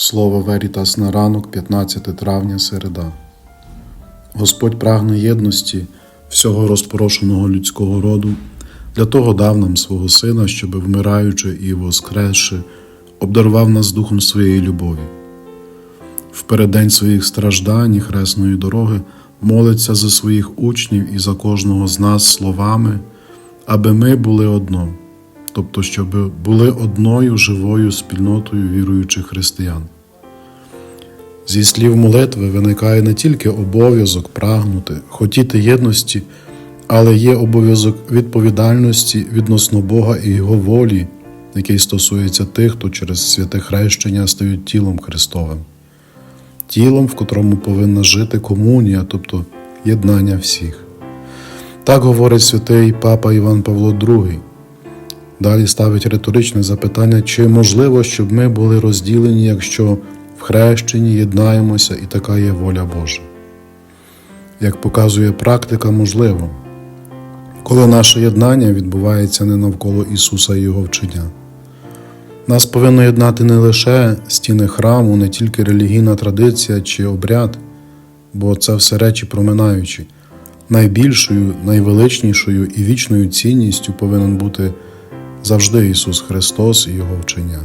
Слово Верітас на ранок, 15 травня, середа. Господь прагне єдності всього розпорошеного людського роду, для того дав нам свого Сина, щоби, вмираючи і воскресши, обдарував нас духом своєї любові. В переддень своїх страждань і хресної дороги молиться за своїх учнів і за кожного з нас словами, аби ми були одно, тобто, щоб були одною живою спільнотою віруючих християн. Зі слів молитви виникає не тільки обов'язок прагнути, хотіти єдності, але є обов'язок відповідальності відносно Бога і Його волі, який стосується тих, хто через святе хрещення стають тілом Христовим, тілом, в котрому повинна жити комунія, тобто єднання всіх. Так говорить святий Папа Іван Павло II. Далі ставить риторичне запитання, чи можливо, щоб ми були розділені, якщо в хрещенні єднаємося і така є воля Божа. Як показує практика, можливо, коли наше єднання відбувається не навколо Ісуса і Його вчення. Нас повинно єднати не лише стіни храму, не тільки релігійна традиція чи обряд, бо це все речі проминаючі. Найбільшою, найвеличнішою і вічною цінністю повинен бути завжди Ісус Христос і Його вчення.